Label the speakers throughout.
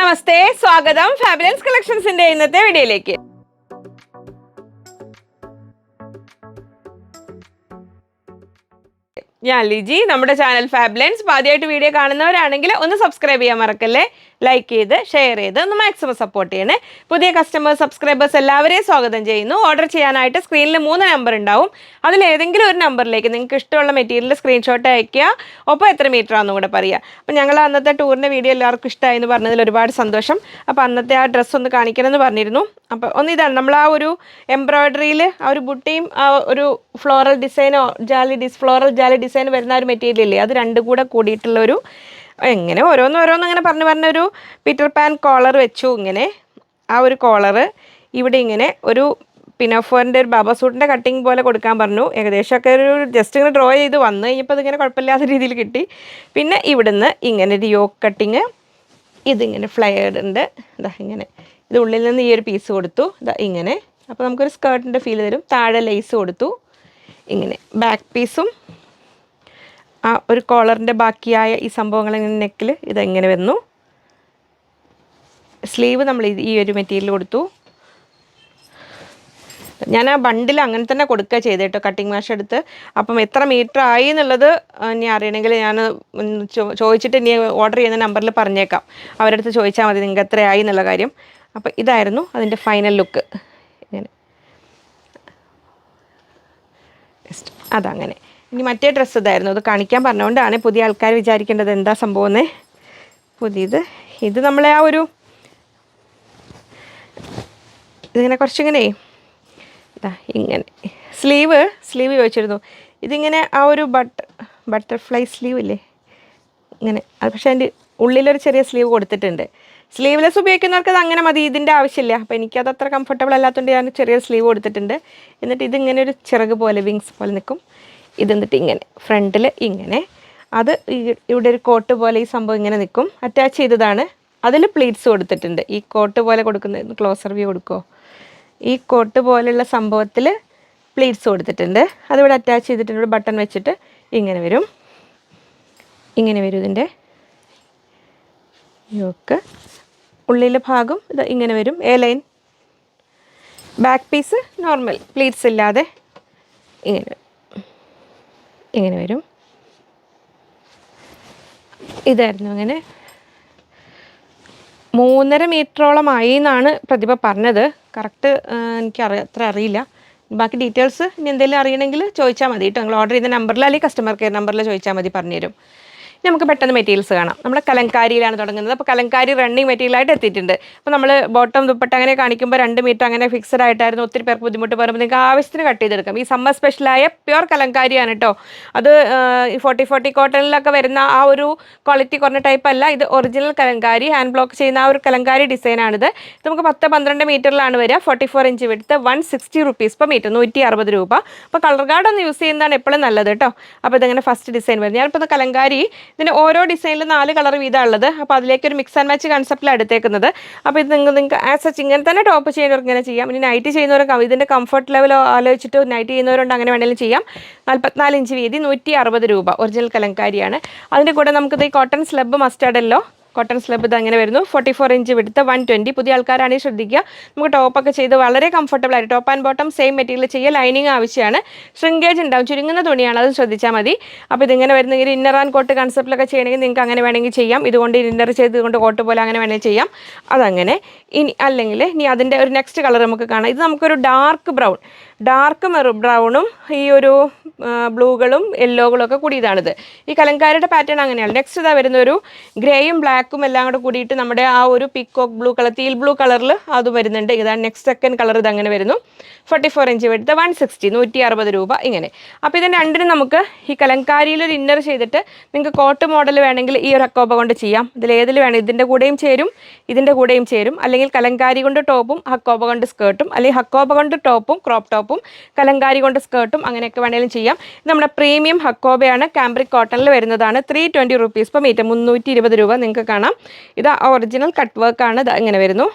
Speaker 1: നമസ്തേ സ്വാഗതം. ഫാബുലൻസ് കളക്ഷൻസിന്റെ ഇന്നത്തെ വീഡിയോയിലേക്ക്. ഞാൻ ലിജി നമ്മുടെ ചാനൽ ഫാബുലൻസ് ആദ്യമായിട്ട് വീഡിയോ കാണുന്നവരാണെങ്കിൽ ഒന്ന് സബ്സ്ക്രൈബ് ചെയ്യാൻ മറക്കല്ലേ? ലൈക്ക് ചെയ്ത് ഷെയർ ചെയ്ത് ഒന്ന് മാക്സിമം സപ്പോർട്ട് ചെയ്യണേ. പുതിയ കസ്റ്റമേഴ്സ് സബ്സ്ക്രൈബേഴ്സ് എല്ലാവരെയും സ്വാഗതം ചെയ്യുന്നു. ഓർഡർ ചെയ്യാനായിട്ട് സ്ക്രീനിൽ മൂന്ന് നമ്പർ ഉണ്ടാവും. അതിൽ ഏതെങ്കിലും ഒരു നമ്പറിലേക്ക് നിങ്ങൾക്ക് ഇഷ്ടമുള്ള മെറ്റീരിയൽ സ്ക്രീൻഷോട്ട് അയക്കുക ഒപ്പം എത്ര മീറ്റർ ആണെന്നും കൂടെ പറയുക. അപ്പം ഞങ്ങൾ അന്നത്തെ ടൂറിന്റെ വീഡിയോ എല്ലാവർക്കും ഇഷ്ടമായി എന്ന് പറഞ്ഞതിൽ ഒരുപാട് സന്തോഷം. അപ്പോൾ അന്നത്തെ ആ ഡ്രസ്സ് ഒന്ന് കാണിക്കണമെന്ന് പറഞ്ഞിരുന്നു. അപ്പോൾ ഒന്ന് ഇതാണ് നമ്മൾ ആ ഒരു എംബ്രോയ്ഡറിയിൽ ആ ഒരു ബുട്ടിയും ആ ഒരു ഫ്ലോറൽ ഡിസൈനോ ജാലി ഡിസ് ഫ്ലോറൽ ജാലി ഡിസൈൻ വരുന്ന ഒരു മെറ്റീരിയൽ ഇല്ലേ? അത് രണ്ടും കൂടെ കൂടിയിട്ടുള്ള ഒരു എങ്ങനെ ഓരോന്ന് ഓരോന്ന് അങ്ങനെ പറഞ്ഞു പറഞ്ഞൊരു പീറ്റർ പാൻ കോളർ വെച്ചു ഇങ്ങനെ. ആ ഒരു കോളർ ഇവിടെ ഇങ്ങനെ ഒരു പിനോഫോറിന്റെ ഒരു ബാബ സൂട്ടിന്റെ കട്ടിങ് പോലെ കൊടുക്കാൻ പറഞ്ഞു. ഏകദേശമൊക്കെ ഒരു ജസ്റ്റ് ഇങ്ങനെ ഡ്രോ ചെയ്ത് വന്നു കഴിഞ്ഞപ്പോൾ അതിങ്ങനെ കുഴപ്പമില്ലാത്ത രീതിയിൽ കിട്ടി. പിന്നെ ഇവിടുന്ന് ഇങ്ങനെ ഒരു യോക്ക് കട്ടിങ് ഇതിങ്ങനെ ഫ്ലയർഡ് ഉണ്ട്. ഇതാ ഇങ്ങനെ. ഇത് ഉള്ളിൽ നിന്ന് ഈ ഒരു പീസ് കൊടുത്തു. ഇതാ ഇങ്ങനെ. അപ്പോൾ നമുക്കൊരു സ്കേർട്ടിന്റെ ഫീൽ തരും താഴെ ലേസ് കൊടുത്തു. ഇങ്ങനെ. ബാക്ക് പീസും ആ ഒരു കോളറിന്റെ ബാക്കിയായ ഈ സംഭവങ്ങൾ നിന്നെങ്കിൽ നെക്കിൽ ഇതെങ്ങനെ വന്നു? സ്ലീവ് നമ്മൾ ഈ ഒരു മെറ്റീരിയൽ കൊടുത്തു. ഞാൻ ആ ബണ്ടിൽ അങ്ങനെ തന്നെ കൊടുക്കുക ചെയ്ത് കേട്ടോ കട്ടിങ് മാഷ് എടുത്ത്. അപ്പം എത്ര മീറ്റർ ആയി എന്നുള്ളത് ഇനി അറിയണമെങ്കിൽ ഞാൻ ചോദിച്ചിട്ട് ഇനി ഓർഡർ ചെയ്യുന്ന നമ്പറിൽ പറഞ്ഞേക്കാം. അവരുടെ അടുത്ത് ചോദിച്ചാൽ മതി നിങ്ങൾക്ക് എത്രയായി എന്നുള്ള കാര്യം. അപ്പം ഇതായിരുന്നു അതിന്റെ ഫൈനൽ ലുക്ക് ഇങ്ങനെ. അതങ്ങനെ. ഇനി മറ്റേ ഡ്രസ്സ് ഇതായിരുന്നു. അത് കാണിക്കാൻ പറഞ്ഞുകൊണ്ടാണ് പുതിയ ആൾക്കാർ വിചാരിക്കേണ്ടത് എന്താ സംഭവം പുതിയത്. ഇത് നമ്മളെ ആ ഒരു ഇതിങ്ങനെ കുറച്ചിങ്ങനെ ഇങ്ങനെ. സ്ലീവ് സ്ലീവ് ചോദിച്ചിരുന്നു. ഇതിങ്ങനെ ആ ഒരു ബട്ടർ ബട്ടർഫ്ലൈ സ്ലീവ് ഇല്ലേ? ഇങ്ങനെ. അത് പക്ഷേ അതിന്റെ ഉള്ളിലൊരു ചെറിയ സ്ലീവ് കൊടുത്തിട്ടുണ്ട്. സ്ലീവ്ലെസ് ഉപയോഗിക്കുന്നവർക്ക് അത് അങ്ങനെ മതി. ഇതിന്റെ ആവശ്യമില്ല. അപ്പോൾ എനിക്കത് അത്ര കംഫർട്ടബിൾ അല്ലാത്തതുകൊണ്ട് ഞാൻ ചെറിയ സ്ലീവ് കൊടുത്തിട്ടുണ്ട്. എന്നിട്ട് ഇതിങ്ങനെ ഒരു ചിറക് പോലെ വിങ്സ് പോലെ നിൽക്കും. ഇത് എന്നിട്ട് ഇങ്ങനെ ഫ്രണ്ടിൽ ഇങ്ങനെ. അത് ഇവിടെ ഒരു കോട്ട് പോലെ ഈ സംഭവം ഇങ്ങനെ നിൽക്കും അറ്റാച്ച് ചെയ്തതാണ്. അതിൽ പ്ലീറ്റ്സ് കൊടുത്തിട്ടുണ്ട്. ഈ കോട്ട് പോലെ കൊടുക്കുന്ന ക്ലോസർ വ്യൂ കൊടുക്കുമോ ഈ കോട്ട് പോലെയുള്ള സംഭവത്തിൽ പ്ലീറ്റ്സ് കൊടുത്തിട്ടുണ്ട്. അതിവിടെ അറ്റാച്ച് ചെയ്തിട്ടുണ്ട് ഇവിടെ ബട്ടൺ വെച്ചിട്ട് ഇങ്ങനെ വരും. ഇങ്ങനെ വരും ഇതിന്റെ യോക്ക് ഉള്ളിലെ ഭാഗം ഇത് ഇങ്ങനെ വരും. A line back piece normal pleats ഇല്ലാതെ ഇങ്ങനെ. ഇങ്ങനെ വരും. ഇതായിരുന്നു അങ്ങനെ. മൂന്നര മീറ്ററോളം ആയി എന്നാണ് പ്രതിഭ പറഞ്ഞത്. കറക്റ്റ് എനിക്ക് അറിയ അത്ര അറിയില്ല. ബാക്കി ഡീറ്റെയിൽസ് ഇനി എന്തെങ്കിലും അറിയണമെങ്കിൽ ചോദിച്ചാൽ മതി കേട്ടോ. നിങ്ങൾ ഓർഡർ ചെയ്ത നമ്പറിൽ അല്ലെങ്കിൽ കസ്റ്റമർ കെയർ നമ്പറിൽ ചോദിച്ചാൽ മതി പറഞ്ഞുതരും. നമുക്ക് പെട്ടെന്ന് മെറ്റീരിയൽസ് കാണാം. നമ്മുടെ കലങ്കാരിയിലാണ് തുടങ്ങുന്നത്. അപ്പോൾ കലങ്കാരി റണ്ണിങ് മെറ്റീരിയലായിട്ട് എത്തിയിട്ടുണ്ട്. അപ്പോൾ നമ്മൾ ബോട്ടം ദുപ്പട്ട അങ്ങനെ കാണിക്കുമ്പോൾ രണ്ട് മീറ്റർ അങ്ങനെ ഫിക്സഡ് ആയിട്ടായിരുന്നു. ഒത്തിരി പേർക്ക് ബുദ്ധിമുട്ട് പറയുമ്പോൾ നിങ്ങൾക്ക് ആവശ്യത്തിന് കട്ട് ചെയ്തെടുക്കാം. ഈ സമ്മർ സ്പെഷ്യലായ പ്യുവർ കലങ്കാരിയാണ് കേട്ടോ അത് ഫോർട്ടി ഫോർട്ടി കോട്ടണിലൊക്കെ വരുന്ന ആ ഒരു ക്വാളിറ്റി കുറഞ്ഞ ടൈപ്പ് അല്ല. ഇത് ഒറിജിനൽ കലങ്കാരി ഹാൻഡ് ബ്ലോക്ക് ചെയ്യുന്ന ആ ഒരു കലങ്കാരി ഡിസൈനാണിത് ഇത് നമുക്ക് പത്ത് പന്ത്രണ്ട് മീറ്ററിലാണ് വരിക. ഫോർട്ടി ഫോർ ഇഞ്ച് വിടുത്ത് one sixty rupees per metre നൂറ്റി അറുപത് രൂപ. അപ്പോൾ കളർ ഗാർഡ് ഒന്ന് യൂസ് ചെയ്യുന്നതാണ് എപ്പോഴും നല്ലത് കേട്ടോ അപ്പോൾ ഇതിങ്ങനെ ഫസ്റ്റ് ഡിസൈൻ വരുന്നത്. ഞാനിപ്പോൾ കലങ്കാരി ഇതിന് ഓരോ ഡിസൈനിൽ നാല് കളർ വീതമാണ് ഉള്ളത്. അപ്പോൾ അതിലേക്ക് ഒരു മിക്സ് ആൻഡ് മാച്ച് കൺസെപ്റ്റിലാണ് എടുത്തേക്കുന്നത്. അപ്പോൾ ഇത് നിങ്ങൾ നിങ്ങൾക്ക് ആസ് സച്ച് ഇങ്ങനെ തന്നെ ടോപ്പ് ചെയ്യുന്നവർക്ക് ഇങ്ങനെ ചെയ്യാം. ഇനി നൈറ്റ് ചെയ്യുന്നവർക്ക് ഇതിന്റെ കംഫർട്ട് ലെവൽ ആലോചിച്ചിട്ട് നൈറ്റ് ചെയ്യുന്നവരുണ്ട് അങ്ങനെ വേണമെങ്കിലും ചെയ്യാം. നാൽപ്പത്തിനാല് ഇഞ്ച് വീതി നൂറ്റി അറുപത് രൂപ. ഒറിജിനൽ കലങ്കാരിയാണ്. അതിന്റെ കൂടെ നമുക്കിത് ഈ കോട്ടൺ സ്ലബ് മസ്റ്റാർഡല്ലോ കോട്ടൺ സ്ലബ് ഇത് അങ്ങനെ വരുന്നു. ഫോർട്ടി ഫോർ ഇഞ്ച് വിടുത്ത് വൺ ട്വന്റി പുതിയ ആൾക്കാരാണെങ്കിൽ ശ്രദ്ധിക്കുക. നമുക്ക് ടോപ്പൊക്കെ ചെയ്ത് വളരെ കംഫർട്ടബിൾ ആയിട്ട് top and bottom same material ചെയ്യുക ലൈനിങ് ആവശ്യമാണ്. ശൃംഗേജ് ഉണ്ടാവും. ചുരുങ്ങുന്ന തുണിയാണ്. അത് ശ്രദ്ധിച്ചാൽ മതി. അപ്പോൾ ഇതിങ്ങനെ വരുന്നെങ്കിൽ ഇന്നർ ആൻഡ് കോട്ട് കൺസെപ്റ്റിലൊക്കെ ചെയ്യണമെങ്കിൽ നിങ്ങൾക്ക് അങ്ങനെ വേണമെങ്കിൽ ചെയ്യാം. ഇതുകൊണ്ട് ഇന്നർ ചെയ്തുകൊണ്ട് കോട്ട് പോലെ അങ്ങനെ വേണമെങ്കിൽ ചെയ്യാം. അതങ്ങനെ. ഇനി അല്ലെങ്കിൽ ഇനി അതിന്റെ ഒരു നെക്സ്റ്റ് കളർ നമുക്ക് കാണാം. ഇത് നമുക്കൊരു ഡാർക്ക് ബ്രൗൺ ഡാർക്ക് മെറു ബ്രൗണും ഈ ഒരു ബ്ലൂകളും യെല്ലോകളും ഒക്കെ കൂടിയതാണിത്. ഈ കലങ്കാരിയുടെ പാറ്റേൺ അങ്ങനെയാണ്. നെക്സ്റ്റ് ഇതാ വരുന്ന ഒരു ഗ്രേയും ബ്ലാക്കും എല്ലാം കൂടെ കൂടിയിട്ട് നമ്മുടെ ആ ഒരു peacock blue colour teal blue കളറിൽ അത് വരുന്നുണ്ട്. ഇതാണ് നെക്സ്റ്റ് സെക്കൻഡ് കളർ ഇത് അങ്ങനെ വരുന്നു. ഫോർട്ടി ഫോർ ഇഞ്ച് എടുത്ത് വൺ സിക്സ്റ്റി നൂറ്റി അറുപത് രൂപ ഇങ്ങനെ. അപ്പോൾ ഇതിന് രണ്ടിനും നമുക്ക് ഈ കലങ്കാരിയിൽ ഒരു ഇന്നർ ചെയ്തിട്ട് നിങ്ങൾക്ക് കോട്ട് മോഡൽ വേണമെങ്കിൽ ഈ ഒരു അക്കോബ കൊണ്ട് ചെയ്യാം. ഇതിൽ ഏതിൽ വേണം ഇതിന്റെ കൂടെയും ചേരും ഇതിന്റെ കൂടെയും ചേരും. അല്ലെങ്കിൽ കലങ്കാരി കൊണ്ട് ടോപ്പും ഹക്കോബ കൊണ്ട് സ്കേർട്ടും അല്ലെങ്കിൽ ഹക്കോബ കൊണ്ട് ടോപ്പും ക്രോപ്പ് ടോപ്പും കലങ്കാരി കൊണ്ട് സ്കേർട്ടും അങ്ങനെയൊക്കെ വേണമെങ്കിലും ചെയ്യാം. നമ്മുടെ പ്രീമിയം ഹക്കോബയാണ്. കാംബ്രിക് കോട്ടണിൽ വരുന്നതാണ്. Three twenty rupees per metre മുന്നൂറ്റി ഇരുപത് രൂപ നിങ്ങൾക്ക് കാണാം. ഇത് ഒറിജിനൽ കട്ട് വർക്കാണ് ഇത് ഇങ്ങനെ വരുന്നു.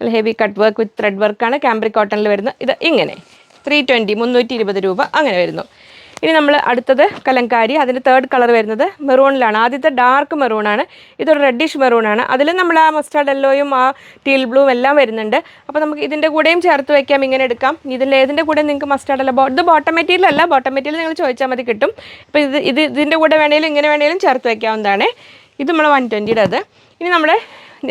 Speaker 1: Heavy cut work with thread വർക്കാണ് കാംബ്രിക് കോട്ടണിൽ വരുന്നത്. ഇത് ഇങ്ങനെ. ത്രീ ട്വന്റി മുന്നൂറ്റി ഇരുപത് രൂപ അങ്ങനെ വരുന്നു. ഇനി നമ്മൾ അടുത്തത് കലങ്കാരി. അതിന്റെ തേർഡ് കളർ വരുന്നത് മെറൂണിലാണ് ആദ്യത്തെ ഡാർക്ക് മെറൂണാണ് ഇതൊരു റെഡിഷ് മെറൂണാണ് അതിൽ നമ്മൾ ആ മസ്റ്റാർഡ് യെല്ലോയും ആ ടീൽ ബ്ലൂവും എല്ലാം വരുന്നുണ്ട്. അപ്പോൾ നമുക്ക് ഇതിന്റെ കൂടെയും ചേർത്ത് വയ്ക്കാം ഇങ്ങനെ എടുക്കാം. ഇതിൽ ഏതിന്റെ കൂടെ നിങ്ങൾക്ക് മസ്റ്റാർഡ് അല്ല? ഇത് ബോട്ടം മെറ്റീരിയൽ അല്ല. ബോട്ടം മെറ്റീരിയൽ നിങ്ങൾ ചോദിച്ചാൽ മതി കിട്ടും. അപ്പോൾ ഇത് ഇത് ഇതിന്റെ കൂടെ വേണേലും ഇങ്ങനെ വേണേലും ചേർത്ത് വയ്ക്കാവുന്നതാണ് ഇത് നമ്മൾ വൺ ട്വന്റിയുടെ അത് ഇനി നമ്മുടെ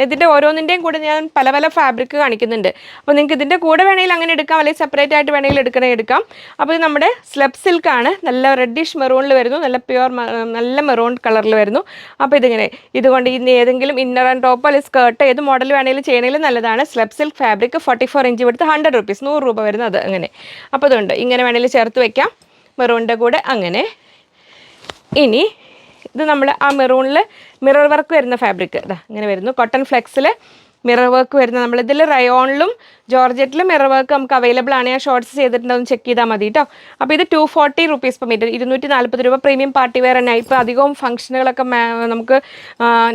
Speaker 1: ഇതിന്റെ ഓരോന്നിന്റെയും കൂടെ ഞാൻ പല പല ഫാബ്രിക് കാണിക്കുന്നുണ്ട്. അപ്പോൾ നിങ്ങൾക്ക് ഇതിന്റെ കൂടെ വേണമെങ്കിൽ അങ്ങനെ എടുക്കാം അല്ലെങ്കിൽ സെപ്പറേറ്റ് ആയിട്ട് വേണമെങ്കിൽ എടുക്കണേ എടുക്കാം. അപ്പോൾ ഇത് നമ്മുടെ സ്ലബ് സിൽക്കാണ് നല്ല റെഡിഷ് മെറൂണിൽ വരുന്നു. നല്ല പ്യുവർ നല്ല മെറൂൺ കളറിൽ വരുന്നു. അപ്പോൾ ഇതിങ്ങനെ ഇതുകൊണ്ട് ഇന്ന് ഏതെങ്കിലും ഇന്നർ ആൻഡ് ടോപ്പ് അല്ലെങ്കിൽ സ്കേർട്ട് ഏത് മോഡൽ വേണമെങ്കിലും ചെയ്യണമെങ്കിലും നല്ലതാണ്. Slub silk fabric forty four inch എടുത്ത് ഹൺഡ്രഡ് റുപ്പീസ് നൂറ് രൂപ വരുന്നത് അങ്ങനെ. അപ്പോൾ ഇതുണ്ട്. ഇങ്ങനെ വേണമെങ്കിൽ ചേർത്ത് വയ്ക്കാം മെറൂണിന്റെ കൂടെ അങ്ങനെ. ഇനി ഇത് നമ്മൾ ആ മെറൂണിൽ മിറർ വർക്ക് വരുന്ന ഫാബ്രിക് ഇതാ ഇങ്ങനെ വരുന്നു. കോട്ടൺ ഫ്ലെക്സിൽ മിറർ വർക്ക് വരുന്നത്. നമ്മൾ റയോണിലും ജോർജറ്റിലും മിറർ വർക്ക് നമുക്ക് അവൈലബിൾ ആണ്. ഞാൻ ഷോർട്സ് ചെയ്തിട്ടുണ്ടെന്ന് ചെക്ക് ചെയ്താൽ മതി കേട്ടോ അപ്പോൾ ഇത് two forty rupees per metre ഇരുന്നൂറ്റി നാൽപ്പത് രൂപ പ്രീമിയം പാർട്ടി വെയർ തന്നെ ഇപ്പോൾ അധികവും ഫംഗ്ഷനുകളൊക്കെ നമുക്ക്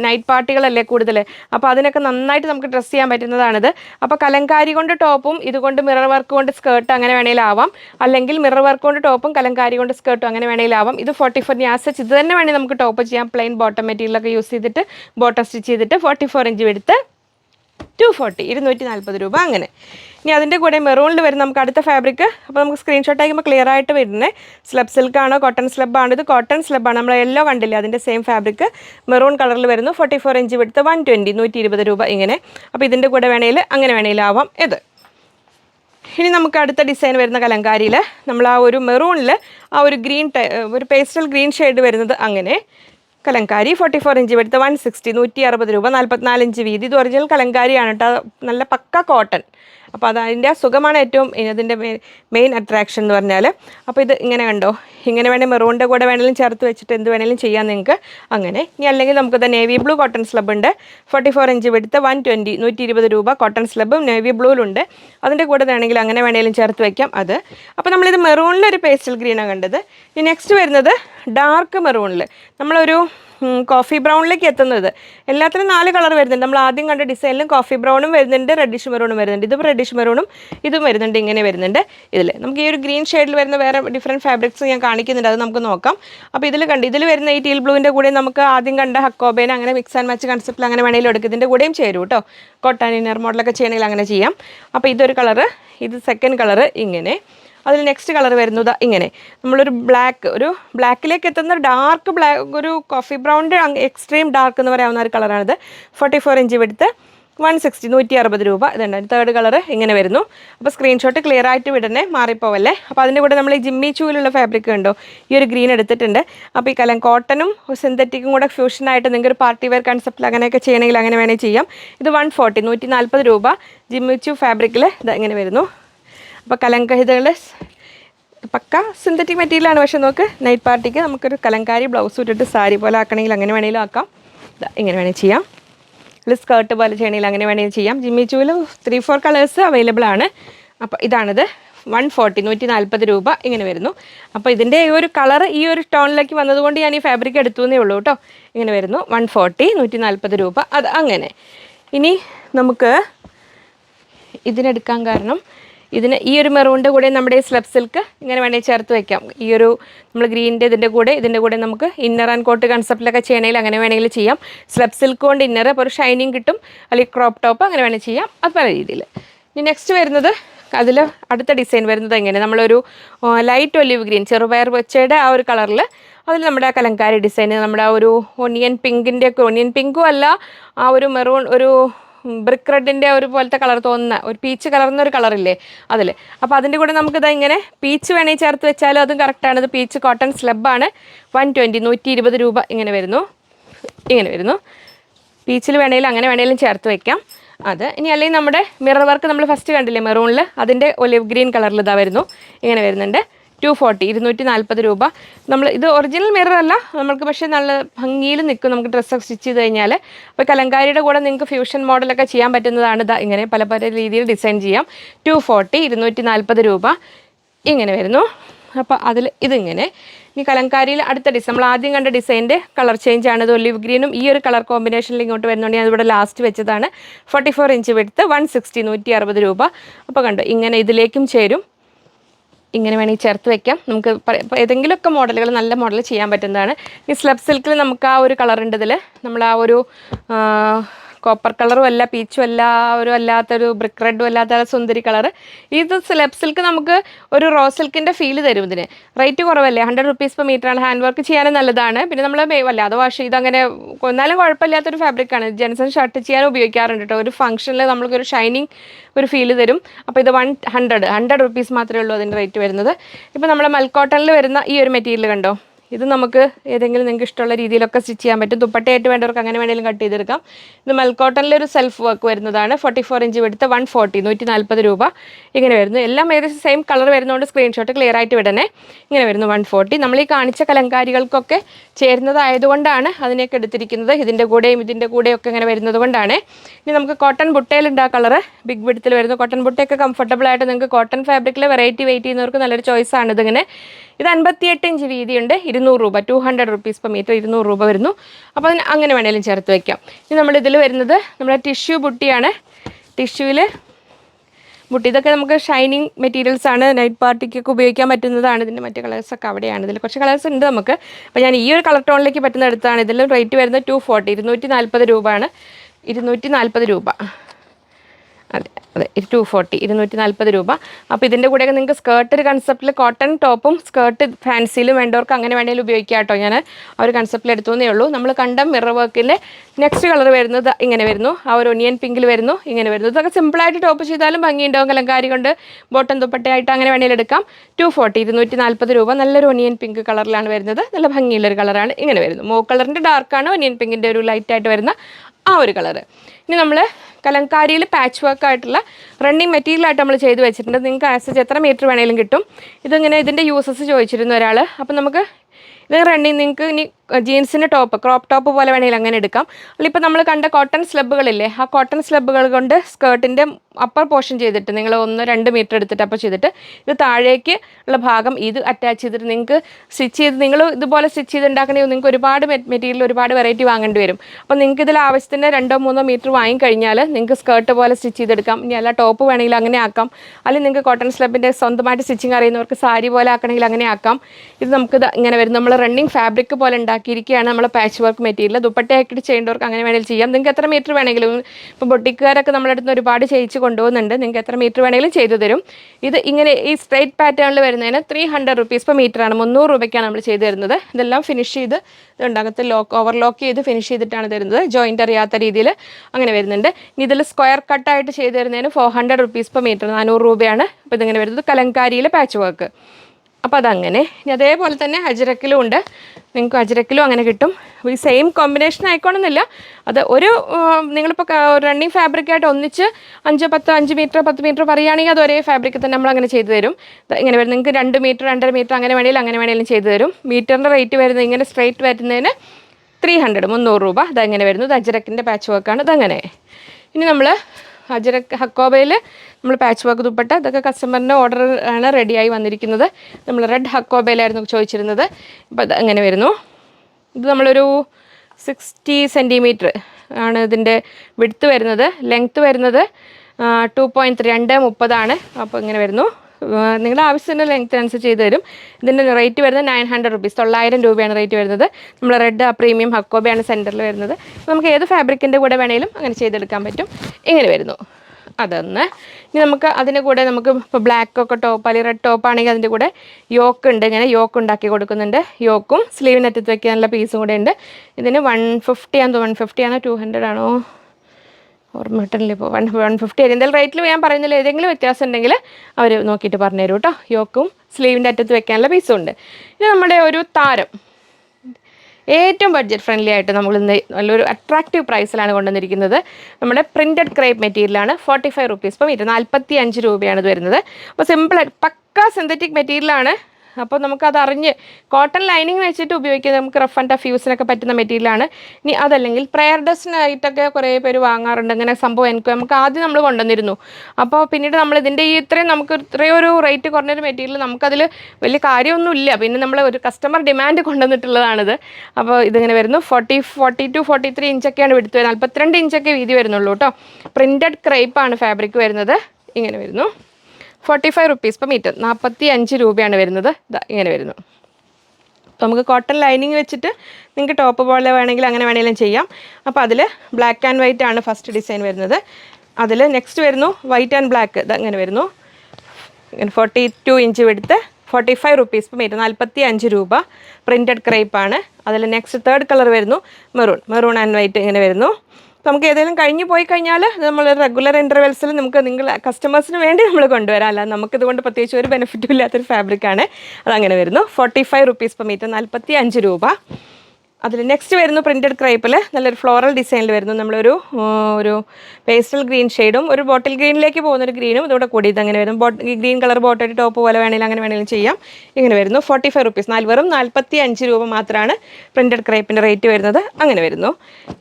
Speaker 1: നൈറ്റ് പാർട്ടികളല്ലേ കൂടുതൽ അപ്പോൾ അതിനൊക്കെ നന്നായിട്ട് നമുക്ക് ഡ്രസ്സ് ചെയ്യാൻ പറ്റുന്നതാണിത്. അപ്പോൾ കലങ്കാരി കൊണ്ട് ടോപ്പും ഇതുകൊണ്ട് മിറർ വർക്ക് കൊണ്ട് സ്കേർട്ട് അങ്ങനെ വേണേലാവാം. അല്ലെങ്കിൽ മിറർ വർക്ക് കൊണ്ട് ടോപ്പും കലങ്കാരി കൊണ്ട് സ്കേർട്ടും അങ്ങനെ വേണേലാവാം. ഇത് ഫോർട്ടി ഫോർ ഞാസച്ച് ഇത് തന്നെ വേണമെങ്കിൽ നമുക്ക് ടോപ്പ് ചെയ്യാം. പ്ലെയിൻ ബോട്ടം മെറ്റീരിയലൊക്കെ യൂസ് ചെയ്തിട്ട് ബോട്ടം സ്റ്റിച്ച് ചെയ്തിട്ട് ഫോർട്ടി ഫോർ ഇഞ്ച് എടുത്ത് ടു ഫോർട്ടി ഇരുന്നൂറ്റി നാൽപ്പത് രൂപ അങ്ങനെ. ഇനി അതിന്റെ കൂടെ മെറൂണിൽ വരും നമുക്ക് അടുത്ത ഫാബ്രിക് അപ്പോൾ നമുക്ക് സ്ക്രീൻഷോട്ട് ആക്കുമ്പോൾ ക്ലിയർ ആയിട്ട് വരുന്നത്. സ്ലബ് സിൽക്കാണോ കോട്ടൺ സ്ലബ് ആണ് ഇത് കോട്ടൺ സ്ലബാണ് നമ്മൾ യെല്ലോ കണ്ടില്ലേ അതിന്റെ സെയിം ഫാബ്രിക് മെറൂൺ കളറിൽ വരുന്നു ഫോർട്ടി ഫോർ ഇഞ്ച് വിടുത്ത് വൺ ട്വന്റി നൂറ്റി ഇരുപത് രൂപ ഇങ്ങനെ. അപ്പോൾ ഇതിന്റെ കൂടെ വേണേൽ അങ്ങനെ വേണമെങ്കിൽ ആവാം ഇത്. ഇനി നമുക്ക് അടുത്ത ഡിസൈൻ വരുന്ന കലങ്കാരിയിൽ നമ്മൾ ആ ഒരു മെറൂണിൽ ആ ഒരു ഗ്രീൻ ഒരു പേസ്റ്റൽ ഗ്രീൻ ഷെയ്ഡ് വരുന്നത് അങ്ങനെ. കലങ്കാരി ഫോർട്ടി ഫോർ ഇഞ്ച് വെടുത്ത് വൺ സിക്സ്റ്റി നൂറ്റി അറുപത് രൂപ നാൽപ്പത്തിനാല് ഇഞ്ച് വീതി. ഇത് ഒറിജിനൽ കലങ്കാരിയാണ് കേട്ടോ നല്ല പക്ക കോട്ടൺ അപ്പോൾ അത് അതിന്റെ സുഖമാണ് ഏറ്റവും ഇതിന്റെ മെയിൻ അട്രാക്ഷൻ എന്ന് പറഞ്ഞാൽ അപ്പോൾ ഇത് ഇങ്ങനെ കണ്ടോ? ഇങ്ങനെ വേണേൽ മെറൂണിന്റെ കൂടെ വേണമെങ്കിലും ചേർത്ത് വെച്ചിട്ട് എന്ത് വേണമെങ്കിലും ചെയ്യാം നിങ്ങൾക്ക്. അങ്ങനെ. ഇനി അല്ലെങ്കിൽ നമുക്ക് നേവി ബ്ലൂ കോട്ടൺ സ്ലബ് ഉണ്ട്. ഫോർട്ടി ഫോർ ഇഞ്ച് വിടുത്ത് വൺ ട്വന്റി നൂറ്റി ഇരുപത് രൂപ കോട്ടൺ സ്ലബും നേവി ബ്ലൂവിലുണ്ട് അതിന്റെ കൂടെ വേണമെങ്കിൽ അങ്ങനെ വേണമെങ്കിലും ചേർത്ത് വയ്ക്കാം അത്. അപ്പോൾ നമ്മളിത് മെറൂണിലൊരു പേസ്റ്റൽ ഗ്രീനാണ് കണ്ടത്. ഇനി നെക്സ്റ്റ് വരുന്നത് ഡാർക്ക് മെറൂണിൽ നമ്മളൊരു കോഫി ബ്രൗണിലേക്ക് എത്തുന്നത്. എല്ലാത്തിനും നാല് കളർ വരുന്നുണ്ട്. നമ്മൾ ആദ്യം കണ്ട ഡിസൈനിലും കോഫി ബ്രൗണും വരുന്നുണ്ട് റെഡിഷ് മെറൂണും വരുന്നുണ്ട്. ഇതും റെഡിഷ് മെറൂണും ഇതും വരുന്നുണ്ട് ഇങ്ങനെ വരുന്നുണ്ട്. ഇതിൽ നമുക്ക് ഈ ഒരു ഗ്രീൻ ഷെയ്ഡിൽ വരുന്ന വേറെ ഡിഫറെന്റ് ഫാബ്രിക്സ് ഞാൻ കാണിക്കുന്നുണ്ട്. അത് നമുക്ക് നോക്കാം. അപ്പോൾ ഇതിൽ കണ്ട് ഇതിൽ വരുന്ന ഈ ടീൽ ബ്ലൂവിന്റെ കൂടെ നമുക്ക് ആദ്യം കണ്ട ഹക്കോബേന അങ്ങനെ മിക്സ് ആൻഡ് മാച്ച് കൺസെപ്റ്റിൽ അങ്ങനെ വേണമെങ്കിലും എടുക്കും. ഇതിന്റെ കൂടെയും ചേരും കേട്ടോ കോട്ടൺ ഇന്നർ മോഡലൊക്കെ ചെയ്യണമെങ്കിൽ അങ്ങനെ ചെയ്യാം. അപ്പോൾ ഇതൊരു കളറ് ഇത് സെക്കൻഡ് കളറ് ഇങ്ങനെ. അതിൽ നെക്സ്റ്റ് കളർ വരുന്നത് ഇങ്ങനെ. നമ്മളൊരു ബ്ലാക്ക് ഒരു ബ്ലാക്കിലേക്ക് എത്തുന്ന ഡാർക്ക് ബ്ലാക്ക് ഒരു കോഫി ബ്രൗണിന്റെ എക്സ്ട്രീം ഡാർക്ക് എന്ന് പറയാവുന്ന ഒരു കളറാണിത് ഫോർട്ടി ഫോർ ഇഞ്ച് എടുത്ത് വൺ സിക്സ്റ്റി നൂറ്റി അറുപത് രൂപ. ഇതുണ്ട്. തേർഡ് കളർ ഇങ്ങനെ വരുന്നു. അപ്പോൾ സ്ക്രീൻഷോട്ട് ക്ലിയർ ആയിട്ട് വിടണേ. മാറിപ്പോവല്ലേ? അപ്പോൾ അതിന്റെ കൂടെ നമ്മൾ ഈ ജിമ്മി ചൂലുള്ള ഫാബ്രിക് ഉണ്ടോ? ഈ ഒരു ഗ്രീൻ എടുത്തിട്ടുണ്ട്. അപ്പോൾ ഈ കലം കോട്ടനും സിന്തറ്റിക്കും കൂടെ ഫ്യൂഷനായിട്ട് നിങ്ങൾക്ക് ഒരു പാർട്ടി വെയർ കൺസെപ്റ്റിൽ അങ്ങനെയൊക്കെ ചെയ്യണമെങ്കിൽ അങ്ങനെ വേണമെങ്കിൽ ചെയ്യാം. ഇത് വൺ ഫോർട്ടി നൂറ്റി നാൽപ്പത് രൂപ ജിമ്മിച്ചു ഫാബ്രിക്കിൽ ഇത് ഇങ്ങനെ വരുന്നു. അപ്പോൾ കലങ്കഹിതകൾ പക്ക സിന്തറ്റിക് മെറ്റീരിയലാണ് പക്ഷേ നമുക്ക് നൈറ്റ് പാർട്ടിക്ക് നമുക്കൊരു കലങ്കാരി ബ്ലൗസ് ഇട്ടിട്ട് സാരി പോലെ ആക്കണമെങ്കിൽ അങ്ങനെ വേണമെങ്കിലും ആക്കാം. ഇങ്ങനെ വേണമെങ്കിൽ ചെയ്യാം. അല്ലെങ്കിൽ സ്കേർട്ട് പോലെ ചെയ്യണമെങ്കിൽ അങ്ങനെ വേണമെങ്കിൽ ചെയ്യാം. ജിമ്മി ചൂവിൽ ത്രീ ഫോർ കളേഴ്സ് അവൈലബിൾ ആണ്. അപ്പോൾ ഇതാണിത്. വൺ ഫോർട്ടി നൂറ്റി നാൽപ്പത് രൂപ ഇങ്ങനെ വരുന്നു. അപ്പോൾ ഇതിന്റെ ഈ ഒരു കളർ ഈ ഒരു ടോണിലേക്ക് വന്നതുകൊണ്ട് ഞാൻ ഈ ഫാബ്രിക് എടുത്തു എന്നേ ഉള്ളൂ കേട്ടോ. ഇങ്ങനെ വരുന്നു. വൺ ഫോർട്ടി നൂറ്റി നാൽപ്പത് രൂപ. അത് അങ്ങനെ. ഇനി നമുക്ക് ഇതിനെടുക്കാൻ കാരണം ഇതിന് ഈ ഒരു മെറൂണിന്റെ കൂടെ നമ്മുടെ സ്ലബ് സിൽക്ക് ഇങ്ങനെ വേണമെങ്കിൽ ചേർത്ത് വെക്കാം. ഈ ഒരു നമ്മൾ ഗ്രീനിന്റെ ഇതിന്റെ കൂടെ ഇതിന്റെ കൂടെ നമുക്ക് ഇന്നർ ആൻഡ് കോട്ട് കൺസെപ്റ്റിലൊക്കെ ചെയ്യണമെങ്കിൽ അങ്ങനെ വേണമെങ്കിൽ ചെയ്യാം. സ്ലബ് സിൽക്ക് കൊണ്ട് ഇന്നർ അപ്പോൾ ഒരു ഷൈനിങ് കിട്ടും. അല്ലെങ്കിൽ ക്രോപ്പ് ടോപ്പ് അങ്ങനെ വേണമെങ്കിൽ ചെയ്യാം. അത് പല രീതിയിൽ. ഇനി നെക്സ്റ്റ് വരുന്നത് അതിൽ അടുത്ത ഡിസൈൻ വരുന്നത് എങ്ങനെ? നമ്മളൊരു ലൈറ്റ് ഒലിവ് ഗ്രീൻ ചെറുപയർ വെച്ചയുടെ ആ ഒരു കളറിൽ അതിൽ നമ്മുടെ കലങ്കാരി ഡിസൈൻ നമ്മുടെ ആ ഒരു ഒനിയൻ പിങ്കിന്റെ ഒനിയൻ പിങ്കും അല്ല ആ ഒരു മെറൂൺ ഒരു ബ്രിക്ക് റെഡിന്റെ ഒരു പോലത്തെ കളർ തോന്നുന്ന ഒരു പീച്ച് കലർന്ന ഒരു കളറില്ലേ അതിൽ അപ്പോൾ അതിന്റെ കൂടെ നമുക്കിത് ഇങ്ങനെ പീച്ച് വേണമെങ്കിൽ ചേർത്ത് വെച്ചാലും അതും കറക്റ്റാണ് ഇത് പീച്ച് കോട്ടൺ സ്ലബാണ് വൺ ട്വന്റി നൂറ്റി ഇരുപത് രൂപ ഇങ്ങനെ വരുന്നു. ഇങ്ങനെ വരുന്നു. പീച്ചിൽ വേണമെങ്കിലും അങ്ങനെ വേണമെങ്കിലും ചേർത്ത് വയ്ക്കാം അത് ഇനി അല്ലെങ്കിൽ നമ്മുടെ മിറർ വർക്ക് നമ്മൾ ഫസ്റ്റ് കണ്ടില്ലേ മെറൂണിൽ അതിന്റെ ഒലിവ് ഗ്രീൻ കളറിൽ ഇതാ വരുന്നു. ഇങ്ങനെ വരുന്നുണ്ട്. ടു ഫോർട്ടി ഇരുന്നൂറ്റി നാൽപ്പത് രൂപ. നമ്മൾ ഇത് ഒറിജിനൽ മിറർ അല്ല നമുക്ക് പക്ഷേ നല്ല ഭംഗിയിൽ നിൽക്കും. നമുക്ക് ഡ്രസ്സൊക്കെ സ്റ്റിച്ച് ചെയ്ത് കഴിഞ്ഞാൽ അപ്പോൾ കലങ്കാരിയുടെ കൂടെ നിങ്ങൾക്ക് ഫ്യൂഷൻ മോഡലൊക്കെ ചെയ്യാൻ പറ്റുന്നതാണ്. ഇതാ ഇങ്ങനെ പല പല രീതിയിൽ ഡിസൈൻ ചെയ്യാം. ടു ഫോർട്ടി ഇരുന്നൂറ്റി നാൽപ്പത് രൂപ. ഇങ്ങനെ വരുന്നു. അപ്പോൾ അതിൽ ഇതിങ്ങനെ. ഈ കലങ്കാരിയിൽ അടുത്ത ഡിസൈൻ നമ്മൾ ആദ്യം കണ്ട ഡിസൈന്റെ കളർ ചേഞ്ച് ആണ്. ഇത് ഒലിവ് ഗ്രീനും ഈ ഒരു കളർ കോമ്പിനേഷനിൽ ഇങ്ങോട്ട് വരുന്നുണ്ട്. ഞാൻ ഇവിടെ ലാസ്റ്റ് വെച്ചതാണ്. ഫോർട്ടി ഫോർ ഇഞ്ച് വെടുത്ത് വൺ സിക്സ്റ്റി നൂറ്റി അറുപത് രൂപ. അപ്പോൾ കണ്ടു ഇങ്ങനെ ഇതിലേക്കും ചേരും. ഇങ്ങനെ വേണമെങ്കിൽ ചേർത്ത് വെക്കാം. നമുക്ക് ഏതെങ്കിലുമൊക്കെ മോഡലുകൾ നല്ല മോഡൽ ചെയ്യാൻ പറ്റുന്നതാണ്. ഈ സ്ലബ് സിൽക്കിൽ നമുക്ക് ആ ഒരു കളർ ഉണ്ട് നമ്മൾ ആ ഒരു കോപ്പർ കളറും അല്ല പീച്ചും അല്ല ഒരു അല്ലാത്തൊരു ബ്രിക്ക് റെഡും അല്ലാത്ത സുന്ദരി കളർ ഇത് സ്ലെബ് സിൽക്ക് നമുക്ക് ഒരു റോ സിൽക്കിന്റെ ഫീൽ തരും ഇതിന്. റേറ്റ് കുറവല്ലേ? ഹൺഡ്രഡ് റുപ്പീസ് പെർ മീറ്ററാണ് ഹാൻഡ് വർക്ക് ചെയ്യാനും നല്ലതാണ്. പിന്നെ നമ്മൾ വല്ലാതെ വാഷ് ചെയ്ത് അങ്ങനെ എന്നാലും കുഴപ്പമില്ലാത്തൊരു ഫാബ്രിക്കാണ് ജെൻസൺ ഷർട്ട് ചെയ്യാൻ ഉപയോഗിക്കാറുണ്ട് കേട്ടോ ഒരു ഫംഗ്ഷനിൽ നമ്മൾക്കൊരു ഷൈനിങ് ഒരു ഫീൽ തരും. അപ്പോൾ ഇത് വൺ ഹൺഡ്രഡ് ഹൺഡ്രഡ് റുപ്പീസ് മാത്രമേ ഉള്ളൂ അതിന്റെ റേറ്റ് വരുന്നത്. ഇപ്പോൾ നമ്മുടെ മൽക്കോട്ടണിൽ വരുന്ന ഈ ഒരു മെറ്റീരിയൽ കണ്ടോ? ഇത് നമുക്ക് ഏതെങ്കിലും നിങ്ങൾക്ക് ഇഷ്ടമുള്ള രീതിയിലൊക്കെ സ്റ്റിച്ച് ചെയ്യാൻ പറ്റും. ദുപ്പട്ടയായിട്ട് വേണ്ടവർക്ക് അങ്ങനെ വേണമെങ്കിലും കട്ട് ചെയ്തെടുക്കാം. ഇത് മെൽക്കോട്ടണിലെ ഒരു സെൽഫ് വർക്ക് വരുന്നതാണ്. ഫോർട്ടി ഫോർ ഇഞ്ച് എടുത്ത് വൺ ഫോർട്ടി നൂറ്റി നാൽപ്പത് രൂപ. ഇങ്ങനെ വരുന്നു. എല്ലാം ഏകദേശം സെയിം കളർ വരുന്നതുകൊണ്ട് സ്ക്രീൻഷോട്ട് ക്ലിയർ ആയിട്ട് വിടണേ. ഇങ്ങനെ വരുന്നു വൺ ഫോർട്ടി നമ്മൾ ഈ കാണിച്ച കലങ്കാരികൾക്കൊക്കെ ചേരുന്നതായതുകൊണ്ടാണ് അതിനെയൊക്കെ എടുത്തിരിക്കുന്നത്. ഇതിന്റെ കൂടെയും ഇതിന്റെ കൂടെയും ഒക്കെ ഇങ്ങനെ വരുന്നത് കൊണ്ടാണ് ഇനി നമുക്ക് കോട്ടൺ ബുട്ടയിലുണ്ട് ആ കളറ് ബിഗ് ബിഡത്തിൽ വരുന്നു. കോട്ടൺ ബുട്ടയൊക്കെ കംഫർട്ടബിൾ ആയിട്ട് നിങ്ങൾക്ക് കോട്ടൺ ഫാബ്രിക്കിൽ വെറൈറ്റി വെയിറ്റ് ചെയ്യുന്നവർക്ക് നല്ലൊരു ചോയ്സാണ് ഇതിങ്ങനെ. ഇത് അൻപത്തിയെട്ട് ഇഞ്ച് വീതിയുണ്ട്. ഇരുന്നൂറ് രൂപ. Two hundred rupees per metre ഇരുന്നൂറ് രൂപ വരുന്നു. അപ്പോൾ അതിന് അങ്ങനെ വേണേലും ചേർത്ത് വയ്ക്കാം ഇനി നമ്മൾ ഇതിൽ വരുന്നത് നമ്മുടെ ടിഷ്യൂ ബുട്ടിയാണ്. ടിഷ്യൂവിൽ ബുട്ടി. ഇതൊക്കെ നമുക്ക് ഷൈനിങ് മെറ്റീരിയൽസ് ആണ്. നൈറ്റ് പാർട്ടിക്കൊക്കെ ഉപയോഗിക്കാൻ പറ്റുന്നതാണ്. ഇതിന്റെ മറ്റു കളേഴ്സൊക്കെ അവിടെയാണ്. ഇതിൽ കുറച്ച് കളേഴ്സ് ഉണ്ട് നമുക്ക്. അപ്പോൾ ഞാൻ ഈ ഒരു കളർ ടോണിലേക്ക് പറ്റുന്ന എടുത്താണ് ഇതിൽ റേറ്റ് വരുന്നത് ടു ഫോർട്ടി ഇരുന്നൂറ്റി നാൽപ്പത് രൂപയാണ്. ഇരുന്നൂറ്റി നാൽപ്പത് രൂപ. അതെ അതെ ടു ഫോർട്ടി ഇരുന്നൂറ്റി നാൽപ്പത് രൂപ. അപ്പോൾ ഇതിന്റെ കൂടെയൊക്കെ നിങ്ങൾക്ക് സ്കേർട്ട് ഒരു കൺസെപ്റ്റിൽ കോട്ടൺ ടോപ്പും സ്കേർട്ട് ഫാൻസിയിലും വേണ്ടവർക്ക് അങ്ങനെ വേണമെങ്കിലും ഉപയോഗിക്കാം കേട്ടോ ഞാൻ ആ ഒരു കൺസെപ്റ്റിൽ എടുത്തുവന്നേ ഉള്ളൂ. നമ്മൾ കണ്ട മിറർ വർക്കിന്റെ നെക്സ്റ്റ് കളർ വരുന്നത് ഇങ്ങനെ വരുന്നു. ആ ഒരു ഒനിയൻ പിങ്കിൽ വരുന്നു ഇങ്ങനെ വരുന്നു. ഇതൊക്കെ സിമ്പിളായിട്ട് ടോപ്പ് ചെയ്താലും ഭംഗിയുണ്ടാവും. കലങ്കാരി കൊണ്ട് ബോട്ടം ദുപ്പട്ടയായിട്ട് അങ്ങനെ വേണമെങ്കിലും എടുക്കാം. ടു ഫോർട്ടി ഇരുന്നൂറ്റി നാൽപ്പത് രൂപ. നല്ലൊരു ഒനിയൻ പിങ്ക് കളറിലാണ് വരുന്നത്. നല്ല ഭംഗിയുള്ളൊരു കളറാണ് ഇങ്ങനെ വരുന്നു. മോ കളറിന്റെ ഡാർക്കാണ് ഒനിയൻ പിങ്കിന്റെ ഒരു ലൈറ്റായിട്ട് വരുന്ന ആ ഒരു കളറ്. ഇനി നമ്മൾ കലങ്കാരിയിൽ പാച്ച് വർക്ക് ആയിട്ടുള്ള റണ്ണിങ് മെറ്റീരിയലായിട്ട് നമ്മൾ ചെയ്ത് വെച്ചിട്ടുണ്ട്. നിങ്ങൾക്ക് ആസച്ച് എത്ര മീറ്റർ വേണമെങ്കിലും കിട്ടും. ഇതിങ്ങനെ ഇതിന്റെ യൂസസ് ചോദിച്ചിരുന്നു ഒരാൾ അപ്പം നമുക്ക് ഇത് റണ്ണിങ് നിങ്ങൾക്ക് ഇനി ജീൻസിന്റെ ടോപ്പ് ക്രോപ്പ് ടോപ്പ് പോലെ വേണമെങ്കിൽ അങ്ങനെ എടുക്കാം. അല്ലെങ്കിൽ ഇപ്പോൾ നമ്മൾ കണ്ട കോട്ടൺ സ്ലബുകളില്ലേ ആ കോട്ടൺ സ്ലബുകൾ കൊണ്ട് സ്കേർട്ടിന്റെ അപ്പർ പോർഷൻ ചെയ്തിട്ട് നിങ്ങൾ ഒന്ന് രണ്ട് മീറ്റർ എടുത്തിട്ട് അപ്പോൾ ചെയ്തിട്ട് ഇത് താഴേക്ക് ഉള്ള ഭാഗം ഇത് അറ്റാച്ച് ചെയ്തിട്ട് നിങ്ങൾക്ക് സ്റ്റിച്ച് ചെയ്ത് നിങ്ങൾ ഇതുപോലെ സ്റ്റിച്ച് ചെയ്ത് ഉണ്ടാക്കണമെങ്കിൽ നിങ്ങൾക്ക് ഒരുപാട് മെറ്റീരിയൽ ഒരുപാട് വെറൈറ്റി വാങ്ങേണ്ടി വരും. അപ്പോൾ നിങ്ങൾക്ക് ഇതിൽ ആവശ്യത്തിന് രണ്ടോ മൂന്നോ മീറ്റർ വാങ്ങിക്കഴിഞ്ഞാൽ നിങ്ങൾക്ക് സ്കേർട്ട് പോലെ സ്റ്റിച്ച് ചെയ്തെടുക്കാം. ഇനി അല്ല ടോപ്പ് വേണമെങ്കിൽ അങ്ങനെ ആക്കാം. അല്ലെങ്കിൽ നിങ്ങൾക്ക് കോട്ടൺ സ്ലബിന്റെ സ്വന്തമായിട്ട് സ്റ്റിച്ചിങ് അറിയുന്നവർക്ക് സാരി പോലെ ആക്കണമെങ്കിൽ അങ്ങനെ ആക്കാം. ഇത് നമുക്ക് ഇങ്ങനെ വരും. നമ്മൾ റണ്ണിങ് ഫാബ്രിക് പോലെ ഉണ്ടാക്കിയിരിക്കുകയാണ് നമ്മൾ പാച്ച് വർക്ക് മെറ്റീരിയൽ ദുപ്പട്ടയാക്കിയിട്ട് ചെയ്യേണ്ടവർക്ക് അങ്ങനെ വേണമെങ്കിലും ചെയ്യാം. നിങ്ങൾക്ക് എത്ര മീറ്റർ വേണമെങ്കിലും ഇപ്പോൾ ബൊട്ടിക്കുകാരൊക്കെ നമ്മുടെ അടുത്ത് ഒരുപാട് ചെയ്യിച്ച് കൊണ്ടുപോകുന്നുണ്ട്. നിങ്ങൾക്ക് എത്ര മീറ്റർ വേണമെങ്കിലും ചെയ്തു തരും. ഇത് ഇങ്ങനെ ഈ സ്ട്രൈറ്റ് പാറ്റേണിൽ വരുന്നതിന് three hundred rupees per metre ആണ്. മുന്നൂറ് രൂപയ്ക്കാണ് നമ്മൾ ചെയ്തു തരുന്നത്. ഇതെല്ലാം ഫിനിഷ് ചെയ്ത് ഇതുണ്ടാകത്ത് ലോക്ക് ഓവർലോക്ക് ചെയ്ത് ഫിനിഷ് ചെയ്തിട്ടാണ് തരുന്നത്. ജോയിന്റ് അറിയാത്ത രീതിയിൽ അങ്ങനെ വരുന്നുണ്ട്. ഇതിൽ സ്ക്വയർ കട്ടായിട്ട് ചെയ്ത് തരുന്നതിന് four hundred rupees per metre നാനൂറ് രൂപയാണ്. അപ്പോൾ ഇതിങ്ങനെ വരുന്നത് കലങ്കാരിയിലെ പാച്ച് വർക്ക് അപ്പോൾ അതങ്ങനെ. ഇനി അതേപോലെ തന്നെ അജരക്കിലും ഉണ്ട്. നിങ്ങൾക്ക് അജരക്കിലും അങ്ങനെ കിട്ടും. അപ്പോൾ ഈ സെയിം കോമ്പിനേഷൻ ആയിക്കോണമെന്നില്ല അത് ഒരു നിങ്ങളിപ്പോൾ റണ്ണിങ് ഫാബ്രിക്കായിട്ട് ഒന്നിച്ച് അഞ്ച് പത്ത് അഞ്ച് മീറ്റർ പത്ത് മീറ്റർ പറയുകയാണെങ്കിൽ അത് ഒരേ ഫാബ്രിക്കിൽ തന്നെ നമ്മൾ അങ്ങനെ ചെയ്തു തരും. ഇങ്ങനെ വരും നിങ്ങൾക്ക് രണ്ട് മീറ്റർ രണ്ടര മീറ്റർ അങ്ങനെ വേണമെങ്കിൽ അങ്ങനെ വേണമെങ്കിലും ചെയ്തു തരും. മീറ്ററിന്റെ റേറ്റ് വരുന്നത് ഇങ്ങനെ സ്ട്രൈറ്റ് വരുന്നതിന് ത്രീ ഹൺഡ്രഡ് മുന്നൂറ് രൂപ. ഇതങ്ങനെ വരുന്നു ഇത് അജരക്കിന്റെ പാച്ച് വർക്കാണ് ഇതങ്ങനെ. ഇനി നമ്മൾ അജരക്ക് ഹക്കോബയിൽ നമ്മൾ പാച്ച് വർക്ക് ദുപ്പട്ട ഇതൊക്കെ കസ്റ്റമറിന്റെ ഓർഡർ ആണ് റെഡിയായി വന്നിരിക്കുന്നത്. നമ്മൾ റെഡ് ഹക്കോബയിലായിരുന്നു ചോദിച്ചിരുന്നത്. അപ്പോൾ അങ്ങനെ വരുന്നു. ഇത് നമ്മളൊരു സിക്സ്റ്റി സെന്റിമീറ്റർ ആണ് ഇതിന്റെ വിടുത്ത് വരുന്നത്. ലെങ്ത്ത് വരുന്നത് ടു പോയിന്റ് രണ്ട് മുപ്പതാണ് അപ്പോൾ ഇങ്ങനെ വരുന്നു. നിങ്ങളുടെ ആവശ്യത്തിന്റെ ലെങ്ത് അനുസരിച്ച് ചെയ്ത് തരും. ഇതിന്റെ റേറ്റ് വരുന്നത് നയൻ ഹൺഡ്രഡ് റുപ്പീസ് തൊള്ളായിരം രൂപയാണ് റേറ്റ് വരുന്നത്. നമ്മൾ റെഡ് പ്രീമിയം ഹക്കോബയാണ് സെന്ററിൽ വരുന്നത്. നമുക്ക് ഏത് ഫാബ്രിക്കിന്റെ കൂടെ വേണമെങ്കിലും അങ്ങനെ ചെയ്തെടുക്കാൻ പറ്റും. ഇങ്ങനെ വരുന്നു. അതൊന്ന്. ഇനി നമുക്ക് അതിന്റെ കൂടെ നമുക്ക് ഇപ്പോൾ ബ്ലാക്ക് ഒക്കെ ടോപ്പ് അല്ലെങ്കിൽ റെഡ് ടോപ്പ് ആണെങ്കിൽ അതിന്റെ കൂടെ യോക്ക് ഉണ്ട്. ഇങ്ങനെ യോക്ക് ഉണ്ടാക്കി കൊടുക്കുന്നുണ്ട്. യോക്കും സ്ലീവിനറ്റത്ത് വെക്കാനുള്ള പീസും കൂടെ ഉണ്ട്. ഇതിന് വൺ ഫിഫ്റ്റി ആണോ? വൺ ഫിഫ്റ്റി ആണോ? ടു ഹൺഡ്രഡ് ആണോ? ഓർമ്മ കിട്ടണില്ല ഇപ്പോൾ വൺ വൺ ഫിഫ്റ്റി എന്തെങ്കിലും റേറ്റിൽ ഞാൻ പറയുന്നില്ല. ഏതെങ്കിലും വ്യത്യാസം ഉണ്ടെങ്കിൽ അവർ നോക്കിയിട്ട് പറഞ്ഞു തരും കേട്ടോ യോക്കും സ്ലീവിന്റെ അറ്റത്ത് വെക്കാനുള്ള പീസും ഉണ്ട്. ഇനി നമ്മുടെ ഒരു താരം. ഏറ്റവും ബഡ്ജറ്റ് ഫ്രണ്ട്ലി ആയിട്ട് നമ്മൾ ഇന്ന് നല്ലൊരു അട്രാക്റ്റീവ് പ്രൈസിലാണ് കൊണ്ടുവന്നിരിക്കുന്നത്. നമ്മുടെ പ്രിന്റഡ് ക്രേപ്പ് മെറ്റീരിയലാണ് ഫോർട്ടി ഫൈവ് റുപ്പീസ് ഇപ്പം മീറ്റർ നാൽപ്പത്തി അഞ്ച് രൂപയാണ് ഇത് വരുന്നത്. അപ്പോൾ സിമ്പിൾ പക്ക സിന്തറ്റിക് മെറ്റീരിയലാണ് അപ്പോൾ നമുക്കത് അറിഞ്ഞ് കോട്ടൺ ലൈനിങ് വെച്ചിട്ട് ഉപയോഗിക്കുന്നത് നമുക്ക് റഫ് ആൻഡ് ടഫ് യൂസിനൊക്കെ പറ്റുന്ന മെറ്റീരിയലാണ് ഇനി അതല്ലെങ്കിൽ പ്രെയർ ഡസ്റ്റിനായിട്ടൊക്കെ കുറേ പേര് വാങ്ങാറുണ്ട്. അങ്ങനെ സംഭവം എനിക്ക് നമുക്ക് ആദ്യം നമ്മൾ കൊണ്ടുവന്നിരുന്നു. അപ്പോൾ പിന്നീട് നമ്മൾ ഇതിന്റെ ഈ ഇത്രയും നമുക്ക് ഇത്രയും ഒരു റേറ്റ് കുറഞ്ഞൊരു മെറ്റീരിയൽ നമുക്കതിൽ വലിയ കാര്യമൊന്നുമില്ല. പിന്നെ നമ്മൾ ഒരു കസ്റ്റമർ ഡിമാൻഡ് കൊണ്ടുവന്നിട്ടുള്ളതാണിത്. അപ്പോൾ ഇതിങ്ങനെ വരുന്നു. Forty forty two forty three ഇഞ്ചൊക്കെയാണ് എടുത്തു വരുന്നത് നാൽപ്പത്തിരണ്ട് ഇഞ്ചൊക്കെ വീതി വരുന്നുള്ളൂ കേട്ടോ. പ്രിന്റഡ് ക്രേപ്പാണ് ഫാബ്രിക് വരുന്നത്. ഇങ്ങനെ വരുന്നു. Forty five rupees per metre നാൽപ്പത്തി അഞ്ച് രൂപയാണ് വരുന്നത്. ഇങ്ങനെ വരുന്നു. അപ്പോൾ നമുക്ക് കോട്ടൺ ലൈനിങ് വെച്ചിട്ട് നിങ്ങൾക്ക് ടോപ്പ് പോലെ വേണമെങ്കിൽ അങ്ങനെ വേണമെങ്കിലും ചെയ്യാം. അപ്പോൾ അതിൽ ബ്ലാക്ക് ആൻഡ് വൈറ്റ് ആണ് ഫസ്റ്റ് ഡിസൈൻ വരുന്നത്. അതിൽ നെക്സ്റ്റ് വരുന്നു വൈറ്റ് ആൻഡ് ബ്ലാക്ക് ഇത് അങ്ങനെ വരുന്നു. ഫോർട്ടി ടു ഇഞ്ച് എടുത്ത് ഫോർട്ടി ഫൈവ് റുപ്പീസ് ഇപ്പം മീറ്റർ നാൽപ്പത്തി അഞ്ച് രൂപ പ്രിന്റഡ് ക്രേപ്പ് ആണ്. അതിൽ നെക്സ്റ്റ് തേർഡ് കളർ വരുന്നു മെറൂൺ മെറൂൺ ആൻഡ് വൈറ്റ് ഇങ്ങനെ വരുന്നു. നമുക്ക് ഏതെങ്കിലും കഴിഞ്ഞ് പോയി കഴിഞ്ഞാൽ നമ്മൾ റെഗുലർ ഇന്റർവെൽസിൽ നമുക്ക് നിങ്ങൾ കസ്റ്റമേഴ്സിന് വേണ്ടി നമ്മൾ കൊണ്ടുവരാം. അല്ല നമുക്കിതുകൊണ്ട് പ്രത്യേകിച്ച് ഒരു ബെനിഫിറ്റും ഇല്ലാത്തൊരു ഫാബ്രിക്കാണ് അതങ്ങനെ വരുന്നു. Forty five rupees per metre നാൽപ്പത്തി അഞ്ച് രൂപ. അതിൽ നെക്സ്റ്റ് വരുന്നു പ്രിന്റഡ് ക്രൈപ്പിൽ നല്ലൊരു ഫ്ലോറൽ ഡിസൈനിൽ വരുന്നു. നമ്മളൊരു ഒരു പേസ്റ്റൽ ഗ്രീൻ ഷെയ്ഡും ഒരു ബോട്ടിൽ ഗ്രീനിലേക്ക് പോകുന്നൊരു ഗ്രീനും ഇതോടെ കൂടി ഇതങ്ങനെ വരും bottle green colour bottle top പോലെ വേണമെങ്കിലും അങ്ങനെ വേണമെങ്കിലും ചെയ്യാം. ഇങ്ങനെ വരുന്നു. ഫോർട്ടി ഫൈവ് റുപ്പീസ് നാല് വെറും നാൽപ്പത്തി അഞ്ച് രൂപ മാത്രമാണ് പ്രിന്റഡ് ക്രൈപ്പിന്റെ റേറ്റ് വരുന്നത്. അങ്ങനെ വരുന്നു.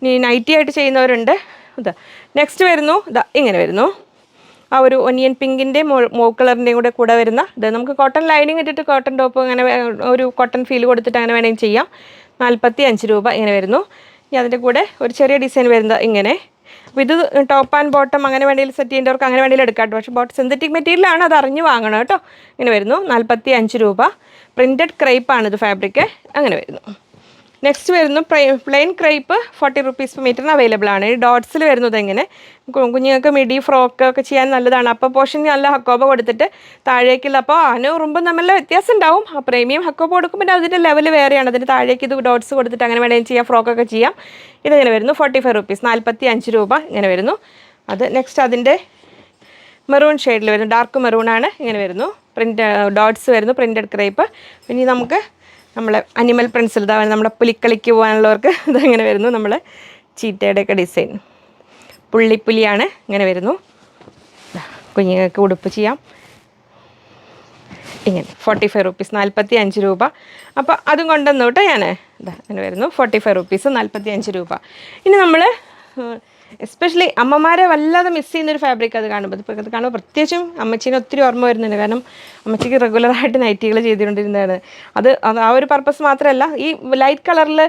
Speaker 1: ഇനി നൈറ്റി ആയിട്ട് ചെയ്യുന്നവരുണ്ട്. ഇത് നെക്സ്റ്റ് വരുന്നു. ഇതാ ഇങ്ങനെ വരുന്നു. ആ ഒരു ഒനിയൻ പിങ്കിന്റെ മോ കളറിന്റെയും കൂടെ കൂടെ വരുന്ന ഇത് നമുക്ക് കോട്ടൺ ലൈനിങ് ഇട്ടിട്ട് കോട്ടൺ ടോപ്പ് അങ്ങനെ ഒരു കോട്ടൺ ഫീൽ കൊടുത്തിട്ട് അങ്ങനെ വേണമെങ്കിൽ ചെയ്യാം. നാൽപ്പത്തി അഞ്ച് രൂപ ഇങ്ങനെ വരുന്നു. ഇനി അതിന്റെ കൂടെ ഒരു ചെറിയ ഡിസൈൻ വരുന്നത് ഇങ്ങനെ. അപ്പോൾ ഇത് ടോപ്പ് ആൻഡ് ബോട്ടം അങ്ങനെ വേണ്ടിയിൽ സെറ്റ് ചെയ്യേണ്ടവർക്ക് അങ്ങനെ വേണ്ടിയിൽ എടുക്കാം കേട്ടോ. പക്ഷേ ബോട്ട് സിന്തറ്റിക് മെറ്റീരിയലാണ് അത് അറിഞ്ഞ് വാങ്ങണം കേട്ടോ. ഇങ്ങനെ വരുന്നു. നാൽപ്പത്തി അഞ്ച് രൂപ പ്രിന്റഡ് ക്രൈപ്പാണ് ഇത് ഫാബ്രിക് അങ്ങനെ വരുന്നു. നെക്സ്റ്റ് വരുന്നു plain crepe forty rupees per മീറ്ററിന് അവൈലബിൾ ആണ്. ഡോട്ട്സിൽ വരുന്നത് എങ്ങനെ? കുഞ്ഞുങ്ങൾക്ക് മിഡി ഫ്രോക്ക് ഒക്കെ ചെയ്യാൻ നല്ലതാണ്. അപ്പോൾ പോർഷൻ നല്ല ഹക്കോബ കൊടുത്തിട്ട് താഴേക്കുള്ള അപ്പോൾ അനും ഉറുമ്പും തമ്മിലുള്ള വ്യത്യാസം ഉണ്ടാവും. ആ പ്രീമിയം ഹക്കോബ കൊടുക്കുമ്പോൾ അതിന്റെ ലെവൽ വേറെയാണ്. അതിന് താഴേക്ക് ഇത് ഡോട്ട്സ് കൊടുത്തിട്ട് അങ്ങനെ വേണമെങ്കിൽ ചെയ്യാം ഫ്രോക്കൊക്കെ ചെയ്യാം. ഇതിങ്ങനെ വരുന്നു? ഫോർട്ടി ഫൈവ് റുപ്പീസ് നാൽപ്പത്തി അഞ്ച് രൂപ ഇങ്ങനെ വരുന്നു. അത് നെക്സ്റ്റ് അതിന്റെ മെറൂൺ ഷെയ്ഡിൽ വരുന്നു. ഡാർക്ക് മെറൂൺ ആണ് ഇങ്ങനെ വരുന്നു. പ്രിന്റ് ഡോട്ട്സ് വരുന്നു പ്രിന്റഡ് ക്രേപ്പ് ഇനി നമുക്ക് നമ്മളെ അനിമൽ പ്രിൻസിൽ ഇതാ നമ്മുടെ പുലിക്കളിക്ക് പോകാനുള്ളവർക്ക് ഇതങ്ങനെ വരുന്നു. നമ്മൾ ചീറ്റയുടെയൊക്കെ ഡിസൈൻ പുള്ളിപ്പുലിയാണ് ഇങ്ങനെ വരുന്നു. കുഞ്ഞുങ്ങൾക്ക് ഉടുപ്പ് ചെയ്യാം. ഇങ്ങനെ ഫോർട്ടി ഫൈവ് റുപ്പീസ് നാൽപ്പത്തി അഞ്ച് രൂപ. അപ്പോൾ അതും കൊണ്ടുവന്നു കേട്ടോ ഞാൻ ഇതാ അങ്ങനെ വരുന്നു. ഫോർട്ടി ഫൈവ് റുപ്പീസ് നാൽപ്പത്തി അഞ്ച് രൂപ. ഇനി നമ്മൾ എസ്പെഷ്യലി അമ്മമാരെ വല്ലാതെ മിസ് ചെയ്യുന്ന ഒരു ഫാബ്രിക് അത് കാണുമ്പോൾ അത് കാണുമ്പോൾ പ്രത്യേകിച്ചും അമ്മച്ചീനെ ഒത്തിരി ഓർമ്മ വരുന്നുണ്ട്. കാരണം അമ്മച്ചിക്ക് റെഗുലറായിട്ട് നൈറ്റികൾ ചെയ്തുകൊണ്ടിരുന്നതാണ്. അത് ആ ഒരു പർപ്പസ് മാത്രമല്ല ഈ ലൈറ്റ് കളറിൽ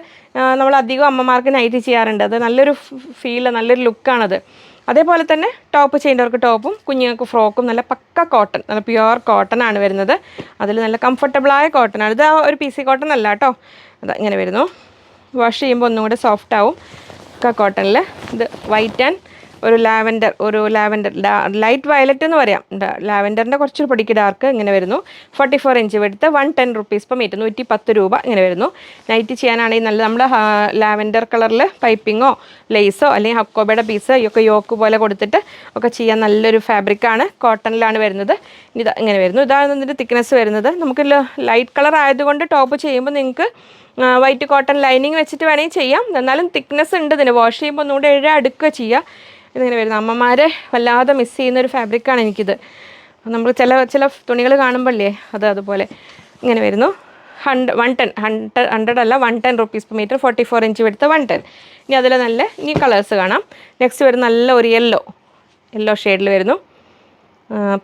Speaker 1: നമ്മൾ അധികം അമ്മമാർക്ക് നൈറ്റ് ചെയ്യാറുണ്ട്. അത് നല്ലൊരു ഫീൽ നല്ലൊരു ലുക്കാണത് അതേപോലെ തന്നെ ടോപ്പ് ചെയ്യേണ്ടവർക്ക് ടോപ്പും കുഞ്ഞുങ്ങൾക്ക് ഫ്രോക്കും നല്ല പക്ക കോട്ടൺ നല്ല പ്യുവർ കോട്ടൺ ആണ് വരുന്നത്. അതിൽ നല്ല കംഫർട്ടബിളായ കോട്ടൺ ആണ്. ഇത് ഒരു പി സി കോട്ടൺ അല്ല കേട്ടോ. അത് ഇങ്ങനെ വരുന്നു. വാഷ് ചെയ്യുമ്പോൾ ഒന്നും കൂടെ സോഫ്റ്റ് ആവും. പക്ക കോട്ടണിൽ ഇത് വൈറ്റ് ആൻഡ് ഒരു ലാവൻഡർ ഒരു ലാവൻഡർ ലൈറ്റ് വയലറ്റ് എന്ന് പറയാം. ലാവൻഡറിന്റെ കുറച്ചൊരു പൊടിക്ക് ഡാർക്ക് ഇങ്ങനെ വരുന്നു. ഫോർട്ടി ഫോർ ഇഞ്ച് എടുത്ത് one ten rupees per metre നൂറ്റി പത്ത് രൂപ ഇങ്ങനെ വരുന്നു. നൈറ്റ് ചെയ്യാനാണെങ്കിൽ നല്ല നമ്മൾ ലാവൻഡർ കളറിൽ പൈപ്പിങ്ങോ ലേസോ അല്ലെങ്കിൽ ഹക്കോബയുടെ പീസ് ഒക്കെ യോക്ക് പോലെ കൊടുത്തിട്ട് ഒക്കെ ചെയ്യാൻ നല്ലൊരു ഫാബ്രിക്കാണ് കോട്ടണിലാണ് വരുന്നത്. ഇത് ഇങ്ങനെ വരുന്നു. ഇതാണ് ഇതിന്റെ തിക്നെസ് വരുന്നത്. നമുക്ക് ലൈറ്റ് കളർ ആയതുകൊണ്ട് ടോപ്പ് ചെയ്യുമ്പോൾ നിങ്ങൾക്ക് വൈറ്റ് കോട്ടൺ ലൈനിങ് വെച്ചിട്ട് വേണമെങ്കിൽ ചെയ്യാം. എന്നാലും തിക്നെസ് ഉണ്ട് ഇതിന്. വാഷ് ചെയ്യുമ്പോൾ ഒന്നുകൂടെ ഏഴ് അടുക്കുക ചെയ്യുക ഇതിങ്ങനെ വരുന്നത് അമ്മമാരെ വല്ലാതെ മിസ് ചെയ്യുന്ന ഒരു ഫാബ്രിക്കാണ് എനിക്കിത്. നമ്മൾ ചില ചില തുണികൾ കാണുമ്പോഴല്ലേ അത് അതുപോലെ ഇങ്ങനെ വരുന്നു. Hundred one ten hundred hundred അല്ല one ten rupees per metre forty four inch എടുത്ത് വൺ ടെൻ ഇനി അതിൽ നല്ല ഇനി കളേഴ്സ് കാണാം. നെക്സ്റ്റ് വരുന്ന നല്ല ഒരു യെല്ലോ യെല്ലോ ഷെയ്ഡിൽ വരുന്നു.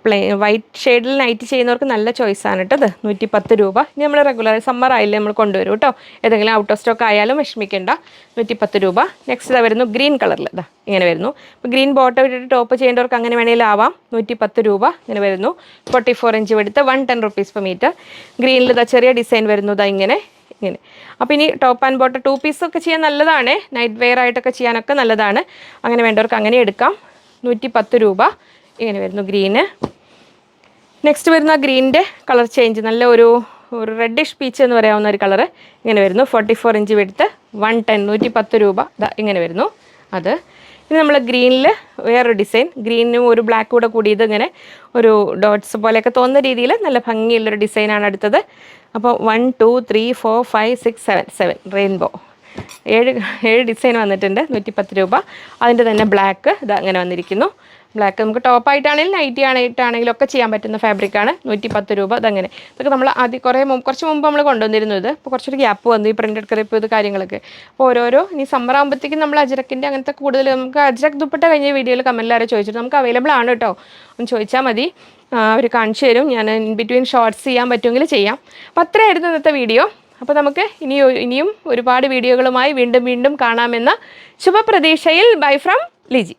Speaker 1: പ്ലെയിൻ വൈറ്റ് ഷെയ്ഡിൽ നൈറ്റ് ചെയ്യുന്നവർക്ക് നല്ല ചോയ്സാണ് കേട്ടത് നൂറ്റി പത്ത് രൂപ. ഇനി നമ്മൾ റെഗുലർ സമ്മർ ആയില്ലേ നമ്മൾ കൊണ്ടുവരും കേട്ടോ ഏതെങ്കിലും ഔട്ട് ഓഫ് സ്റ്റോക്ക് ആയാലും വിഷമിക്കേണ്ട. നൂറ്റി പത്ത് രൂപ. നെക്സ്റ്റ് ഇതാ വരുന്നു ഗ്രീൻ കളറിൽ ഇതാ ഇങ്ങനെ വരുന്നു. അപ്പോൾ ഗ്രീൻ ബോട്ടം ഇട്ടിട്ട് ടോപ്പ് ചെയ്യേണ്ടവർക്ക് അങ്ങനെ വേണമെങ്കിലും ആവാം. നൂറ്റി പത്ത് രൂപ. ഇങ്ങനെ വരുന്നു. ഫോർട്ടി ഫോർ ഇഞ്ച് എടുത്ത് one ten rupees per metre ഗ്രീനിൽ ഇതാ ചെറിയ ഡിസൈൻ വരുന്നു. ഇതാ ഇങ്ങനെ ഇങ്ങനെ. അപ്പോൾ ഇനി ടോപ്പ് ആൻഡ് ബോട്ടം ടു പീസൊക്കെ ചെയ്യാൻ നല്ലതാണ്. നൈറ്റ് വെയർ ആയിട്ടൊക്കെ ചെയ്യാനൊക്കെ നല്ലതാണ്. അങ്ങനെ വേണ്ടവർക്ക് അങ്ങനെ എടുക്കാം. നൂറ്റി പത്ത് രൂപ. ഇങ്ങനെ വരുന്നു ഗ്രീന്. നെക്സ്റ്റ് വരുന്ന ഗ്രീനിന്റെ കളർ ചേഞ്ച് നല്ല ഒരു ഒരു റെഡിഷ് പീച്ച് എന്ന് പറയാവുന്ന ഒരു കളറ് ഇങ്ങനെ വരുന്നു. ഫോർട്ടി ഫോർ ഇഞ്ച് വെടുത്ത് വൺ ടെൻ നൂറ്റി പത്ത് രൂപ ഇങ്ങനെ വരുന്നു. അത്. ഇനി നമ്മൾ ഗ്രീനിൽ വേറൊരു ഡിസൈൻ ഗ്രീനും ഒരു ബ്ലാക്ക് കൂടെ കൂടിയത് ഇങ്ങനെ ഒരു ഡോട്ട്സ് പോലെയൊക്കെ തോന്നുന്ന രീതിയിൽ നല്ല ഭംഗിയുള്ളൊരു ഡിസൈനാണ് അടുത്തത്. അപ്പോൾ one two three four five six seven seven rainbow ഏഴ് ഏഴ് ഡിസൈൻ വന്നിട്ടുണ്ട്. നൂറ്റി പത്ത് രൂപ. അതിന്റെ തന്നെ ബ്ലാക്ക് ഇത് അങ്ങനെ വന്നിരിക്കുന്നു. ബ്ലാക്ക് നമുക്ക് ടോപ്പായിട്ടാണെങ്കിലും നൈറ്റി ആയിട്ടാണെങ്കിലും ഒക്കെ ചെയ്യാൻ പറ്റുന്ന ഫാബ്രിക്കാണ് നൂറ്റി പത്ത് രൂപ അതങ്ങനെ ഇതൊക്കെ നമ്മൾ ആദ്യം കുറേ കുറച്ച് മുമ്പ് നമ്മൾ കൊണ്ടുവന്നിരുന്നു ഇത് ഇപ്പോൾ കുറച്ചൊരു ഗ്യാപ്പ് വന്നു ഈ പ്രിന്റ് ക്രിപ്പ് ഇത് കാര്യങ്ങളൊക്കെ. അപ്പോൾ ഓരോരോ ഇനി സമ്മർ ആകുമ്പോഴത്തേക്കും നമ്മൾ അജരക്കിന്റെ അങ്ങനത്തെ കൂടുതൽ നമുക്ക് അജറക് ദുപ്പട്ട കഴിഞ്ഞ വീഡിയോയിൽ കമന്റിലാരെ ചോദിച്ചിട്ട് നമുക്ക് അവൈലബിൾ ആണ് കേട്ടോ. ഒന്ന് ചോദിച്ചാൽ മതി. അവർ കാണിച്ചു തരും. ഞാൻ ഇൻ ബിറ്റ്വീൻ ഷോർട്സ് ചെയ്യാൻ പറ്റുമെങ്കിൽ ചെയ്യാം. അപ്പോൾ അത്രയായിരുന്നു ഇന്നത്തെ വീഡിയോ. അപ്പോൾ നമുക്ക് ഇനി ഇനിയും ഒരുപാട് വീഡിയോകളുമായി വീണ്ടും വീണ്ടും കാണാമെന്ന ശുഭപ്രതീക്ഷയിൽ ബൈ ഫ്രം ലിജി.